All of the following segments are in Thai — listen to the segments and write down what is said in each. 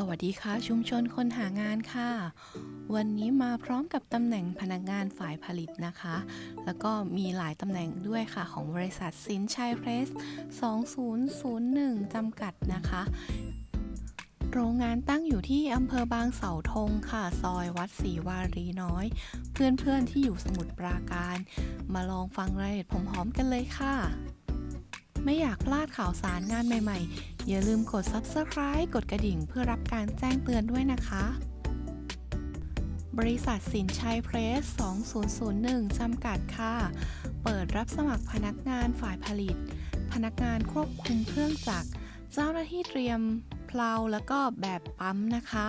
สวัสดีค่ะ ชุมชนคนหางานค่ะ วันนี้มาพร้อมกับตำแหน่งพนักงานฝ่ายผลิตนะคะ แล้วก็มีหลายตำแหน่งด้วยค่ะ ของบริษัทสินชัยเพรส 2001 จำกัดนะคะ โรงงานตั้งอยู่ที่อำเภอบางเสาธงค่ะ ซอยวัดศรีวารีน้อย เพื่อนๆที่อยู่สมุทรปราการ มาลองฟังรายละเอียดพร้อมๆกันเลยค่ะ ไม่อยากพลาดข่าวสารงานใหม่ๆ อย่าลืมกด Subscribe กดกระดิ่งเพื่อรับการแจ้งเตือนด้วยนะคะ บริษัทสินชัยเพรส 2001 จำกัดค่ะ เปิดรับสมัครพนักงานฝ่ายผลิต พนักงานควบคุมเครื่องจักร เจ้าหน้าที่เตรียมเพลาแล้วก็แบบปั๊มนะคะ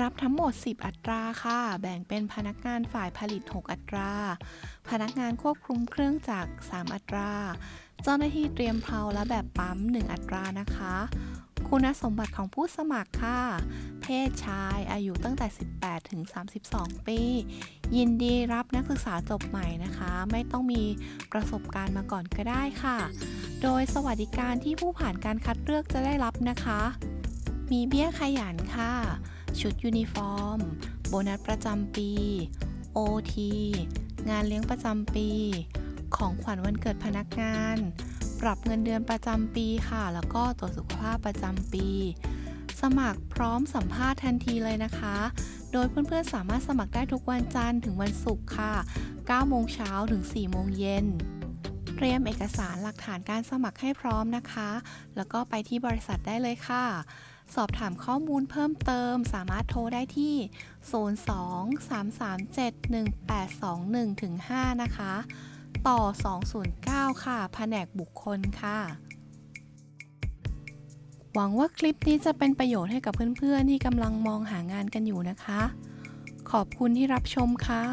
รับทั้งหมด 10 อัตราค่ะ แบ่งเป็นพนักงานฝ่ายผลิต 6 อัตรา พนักงานควบคุมเครื่องจักร 3 อัตรา เจ้าหน้าที่เตรียมเพลาและแบบปั๊ม 1 อัตรานะคะ คุณสมบัติของผู้สมัครค่ะ เพศชายอายุตั้งแต่ 18 ถึง 32 ปี ยินดีรับนักศึกษาจบใหม่นะคะ ไม่ต้องมีประสบการณ์มาก่อนก็ได้ค่ะ โดยสวัสดิการที่ผู้ผ่านการคัดเลือกจะได้รับนะคะ มีเบี้ยขยันค่ะ ชุดยูนิฟอร์ม โบนัสประจำปี OT งานเลี้ยงประจำปี ของขวัญวันเกิดพนักงาน ปรับเงินเดือนประจำปีค่ะ แล้วก็ตรวจสุขภาพประจำปี สมัครพร้อมสัมภาษณ์ทันทีเลยนะคะ โดยเพื่อนๆสามารถสมัครได้ทุกวันจันทร์ถึงวันศุกร์ค่ะ 9 โมงเช้าถึง 4 โมงเย็นเตรียมเอกสารหลักฐานการสมัครให้พร้อมนะคะ แล้วก็ไปที่บริษัทได้เลยค่ะ สอบถามข้อมูลเพิ่มเติม สามารถโทรได้ที่ 02-337-1821-5 นะคะ ต่อ 209 ค่ะ แผนกบุคคลค่ะ หวังว่าคลิปนี้จะเป็นประโยชน์ให้กับเพื่อนๆที่กำลังมองหางานกันอยู่นะคะ ขอบคุณที่รับชมค่ะ